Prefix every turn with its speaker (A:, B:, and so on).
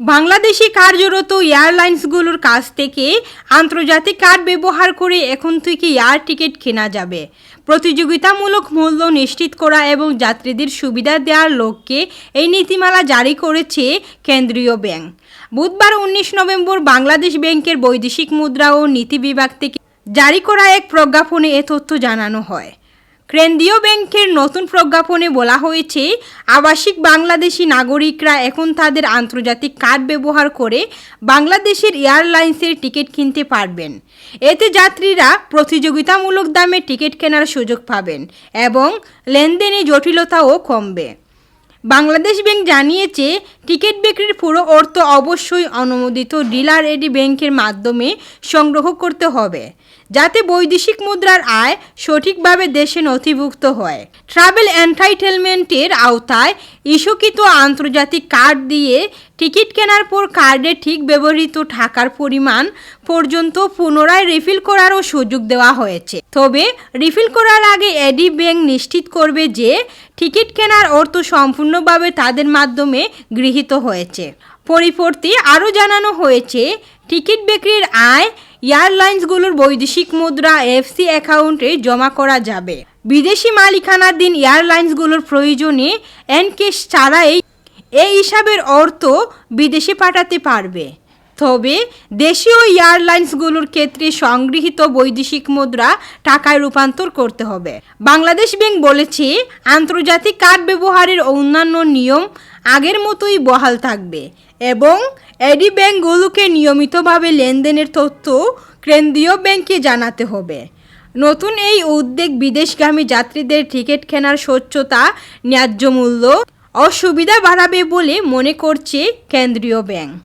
A: বাংলাদেশি কার্যরত এয়ারলাইন্সগুলোর কাছ থেকে আন্তর্জাতিক কার্ড ব্যবহার করে এখন থেকে এয়ার টিকিট কেনা যাবে। প্রতিযোগিতামূলক মূল্য নিশ্চিত করা এবং যাত্রীদের সুবিধা দেওয়ার লক্ষ্যে এই নীতিমালা জারি করেছে কেন্দ্রীয় ব্যাংক। বুধবার উনিশ নভেম্বর বাংলাদেশ ব্যাংকের বৈদেশিক মুদ্রা ও নীতি বিভাগ থেকে জারি করা এক প্রজ্ঞাপনে এ তথ্য জানানো হয়। কেন্দ্রীয় ব্যাংকের নতুন প্রজ্ঞাপনে বলা হয়েছে, আবাসিক বাংলাদেশি নাগরিকরা এখন তাদের আন্তর্জাতিক কার্ড ব্যবহার করে বাংলাদেশের এয়ারলাইন্সের টিকিট কিনতে পারবেন। এতে যাত্রীরা প্রতিযোগিতামূলক দামে টিকিট কেনার সুযোগ পাবেন এবং লেনদেনে জটিলতাও কমবে। বাংলাদেশ ব্যাংক জানিয়েছে, টিকিট বিক্রির পুরো অর্থ অবশ্যই অনুমোদিত ডিলার এডি ব্যাংকের মাধ্যমে সংগ্রহ করতে হবে। যাতে বৈদেশিক মুদ্রার আয় সঠিকভাবে দেশে নথিভুক্ত হয়। ট্রাভেল এন্টাইটেলমেন্টের আওতায় ইস্যুকৃত আন্তর্জাতিক কার্ড দিয়ে টিকিট কেনার পর কার্ডে ঠিক ব্যবহৃত টাকার পরিমাণ পর্যন্ত পুনরায় রিফিল করারও সুযোগ দেওয়া হয়েছে। তবে রিফিল করার আগে এডি ব্যাংক নিশ্চিত করবে যে টিকিট কেনার অর্থ সম্পূর্ণভাবে তাদের মাধ্যমে গৃহীত হয়েছে। পরিবর্তে আরও জানানো হয়েছে, টিকিট বিক্রির আয় এয়ারলাইন্সগুলোর বৈদেশিক মুদ্রা এফসি অ্যাকাউন্টে জমা করা যাবে। বিদেশি মালিকানাধীন এয়ারলাইন্সগুলোর প্রয়োজনে এনকেশ ছাড়াই এই হিসাবের অর্থ বিদেশে পাঠাতে পারবে। তবে দেশীয় এয়ারলাইন্সগুলোর ক্ষেত্রে সংগৃহীত বৈদেশিক মুদ্রা টাকায় রূপান্তর করতে হবে। বাংলাদেশ ব্যাংক বলেছে, আন্তর্জাতিক কার্ড ব্যবহারের অন্যান্য নিয়ম আগের মতোই বহাল থাকবে এবং এডি ব্যাংকগুলোকে নিয়মিতভাবে লেনদেনের তথ্য কেন্দ্রীয় ব্যাংকে জানাতে হবে। নতুন এই উদ্যোগ বিদেশগামী যাত্রীদের টিকিট কেনার স্বচ্ছতা, ন্যায্য মূল্য, অসুবিধা বাড়াবে বলে মনে করছে কেন্দ্রীয় ব্যাংক।